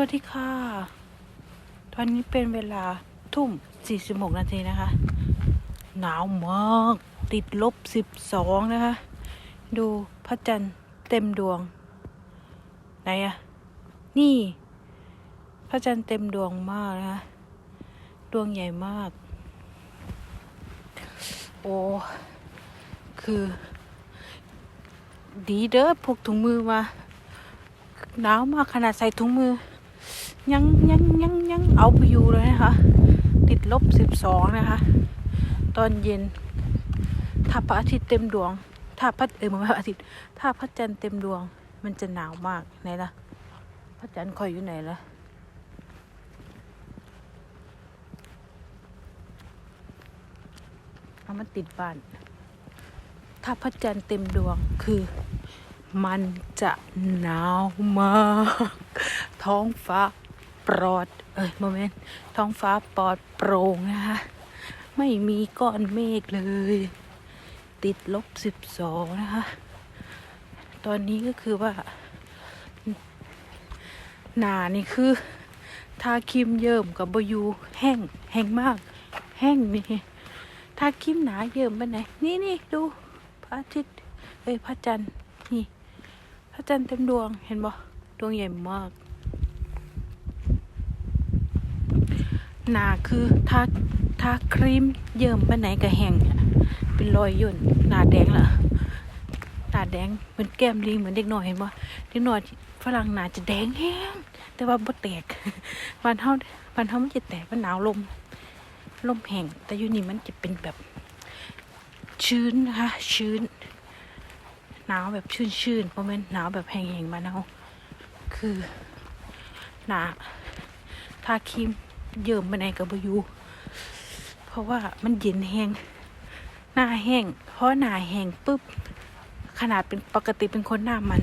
วัสดีค่ะ ตอนนี้เป็นเวลาทุ่ม 46 นาทีนะคะ หนาวมาก ติดลบ 12 นะคะ ดูพระจันทร์เต็มดวง ไหนอะนี่ พระจันทร์เต็มดวงมากนะคะ ดวงใหญ่มาก โอ้ คือ ดีเด้อพกถุงมือมาหนาวมากขนาดใส่ถุงมือ ยังยังยังยังเอาไปอยู่เลยนะคะ ติดลบสิบสองนะคะ ตอนเย็น ถ้าพระอาทิตย์เต็มดวง ถ้าพระเออไมาพระอาทิตย์ ถ้าพระจันทร์เต็มดวง มันจะหนาวมากไหนล่ะ พระจันทร์คอยอยู่ไหนล่ะเอามาติดบ้าน ถ้าพระจันทร์เต็มดวงคือมันจะหนาวมาก ท้องฟ้า ปลอด เอ้ยโมเมนต์ท้องฟ้าปลอดโปร่งนะคะ ไม่มีก้อนเมฆเลย ติดลบสิบสองนะคะ ตอนนี้ก็คือว่า หนานี่คือ ทาครีมเยิ้มกับบอยูแห้งแห้งมาก แห้งนี่ทาครีมหนาเยิ้มไปไหน นี่นี่ดูพระอาทิตย์เอ้ยพระจันทร์นี่ พระจันทร์เต็มดวงเห็นบ่ดวงใหญ่มาก หนาคือทาทาครีมเยิ้มไปไหนก็แห้งเป็นรอยย่นหนาแดงละหนาแดงเหมือนแก้มลิงเหมือนเด็กน้อยเห็นบ่เด็กน้อยฝรั่งหนาจะแดงแห้งแต่ว่าบ่แตกบ้านเฮาบ้านเฮามันจะแตกมันหนาวลมลมแห้งแต่อยู่นี่มันจะเป็นแบบชื้นนะคะชื้นหนาวแบบชื้นๆเพราะมันหนาวแบบแห้งๆมานเอาคือหนาทาครีม เยิ้มไปไหนกับบอยูเพราะว่ามันเย็นแห้งหน้าแห้งเพราะหน้าแห้งปุ๊บ ขนาดเป็นปกติเป็นคนหน้ามัน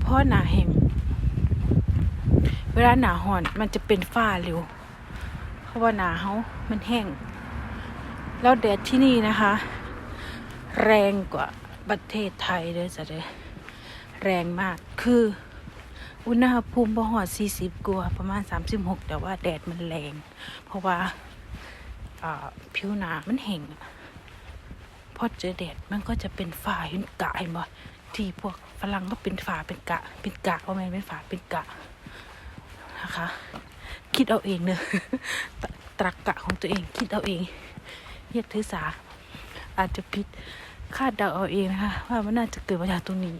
เพราะหน้าแห้งเวลาหนาห่อนมันจะเป็นฝ้าเร็ว เพราะว่าหนาเขามันแห้ง แล้วแดดที่นี่นะคะ แรงกว่าประเทศไทยเลยจ้ะเด้แรงมากคือ อุณหภูมิบ่หอด40 กว่าประมาณ 36 แต่ว่าแดดมันแรง เพราะว่าผิวหนามันแห้งพอเจอแดดมันก็จะเป็นฝ้าเห็นกะเห็นบ่ที่พวกฝรั่งก็เป็นฝ้าเป็นกะ เป็นกะเพราะมันเป็นฝ้าเป็นกะนะคะ คิดเอาเองเนอะตตรักกะของตัวเองคิดเอาเองอย่าถือสา อาจจะผิดคาดเดาเอาเองนะคะว่ามันน่าจะเกิดมาจากตรงนี้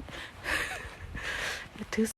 อย่าถือ